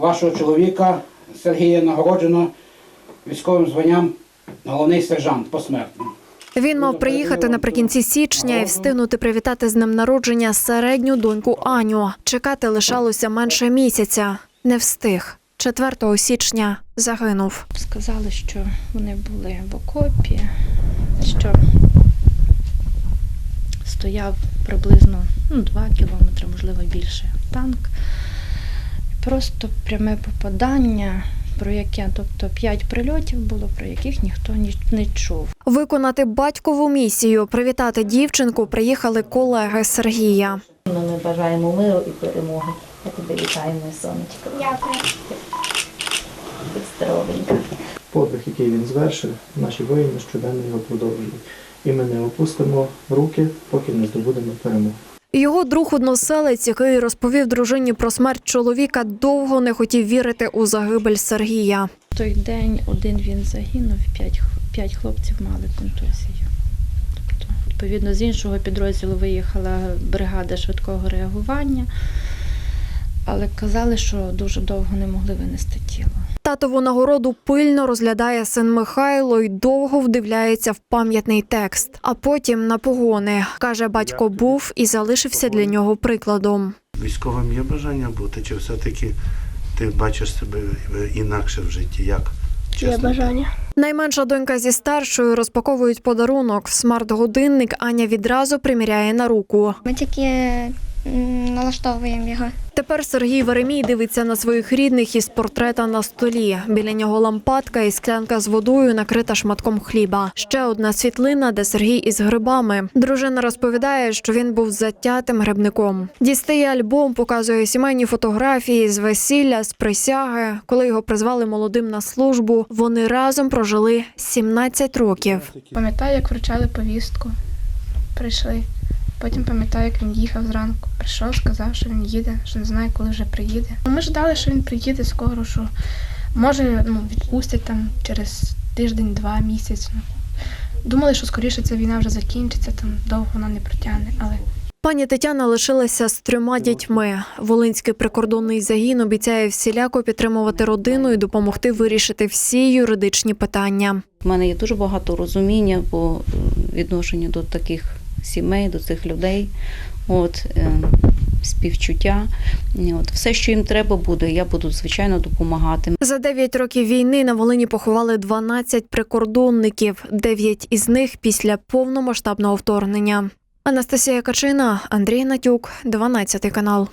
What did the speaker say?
вашого чоловіка Сергія нагороджено військовим званням головний сержант посмертно. Він мав приїхати наприкінці січня і встигнути привітати з днем народження середню доньку Аню. Чекати лишалося менше місяця. Не встиг. 4 січня загинув. Сказали, що вони були в окопі, що стояв приблизно ну, 2 кілометри, можливо, більше танк. Просто пряме попадання, про яке, тобто 5 прильотів було, про яких ніхто ні- не чув. Виконати батькову місію, привітати дівчинку приїхали колеги Сергія. Ну, Ми бажаємо миру і перемоги. Я тебе вітаю, моє сонечко. Дякую. Здоровенька. Подвиг, який він звершив, наші воїни щоденно його продовжують. І ми не опустимо руки, поки не здобудемо перемогу. Його друг односелець, який розповів дружині про смерть чоловіка, довго не хотів вірити у загибель Сергія. В той день один він загинув, 5, 5 хлопців мали контузію. Тобто, відповідно, з іншого підрозділу виїхала бригада швидкого реагування, але казали, що дуже довго не могли винести тіло. Татову нагороду пильно розглядає син Михайло й довго вдивляється в пам'ятний текст. А потім на погони каже, батько був і залишився для нього прикладом. Військовим є бажання бути, чи все-таки ти бачиш себе інакше в житті? Як? Є бажання. Найменша донька зі старшою розпаковують подарунок. Смарт-годинник Аня відразу приміряє на руку. Ми тільки налаштовуємо його. Тепер Сергій Веремій дивиться на своїх рідних із портрета на столі. Біля нього лампадка і склянка з водою накрита шматком хліба. Ще одна світлина, де Сергій із грибами. Дружина розповідає, що він був затятим грибником. Дістає альбом, показує сімейні фотографії з весілля, з присяги. Коли його призвали молодим на службу, вони разом прожили 17 років. Пам'ятаю, як вручали повістку. Прийшли. Потім пам'ятаю, як він їхав зранку. Прийшов, сказав, що він їде, що не знає, коли вже приїде. Ну, Ми ждали, що він приїде скоро, що може ну, відпустять там через тиждень-два місяць. Ну, Думали, що скоріше ця війна вже закінчиться, там довго вона не протягне, але Пані Тетяна лишилася з трьома дітьми. Волинський прикордонний загін обіцяє всіляко підтримувати родину і допомогти вирішити всі юридичні питання. У мене є дуже багато розуміння по відношенню до таких сімей, до цих людей. От, е, співчуття. От, все, що їм треба буде, я буду звичайно допомагати. За 9 років війни на Волині поховали 12 прикордонників, 9 із них після повномасштабного вторгнення. Анастасія Качина, Андрій Натюк, 12 канал.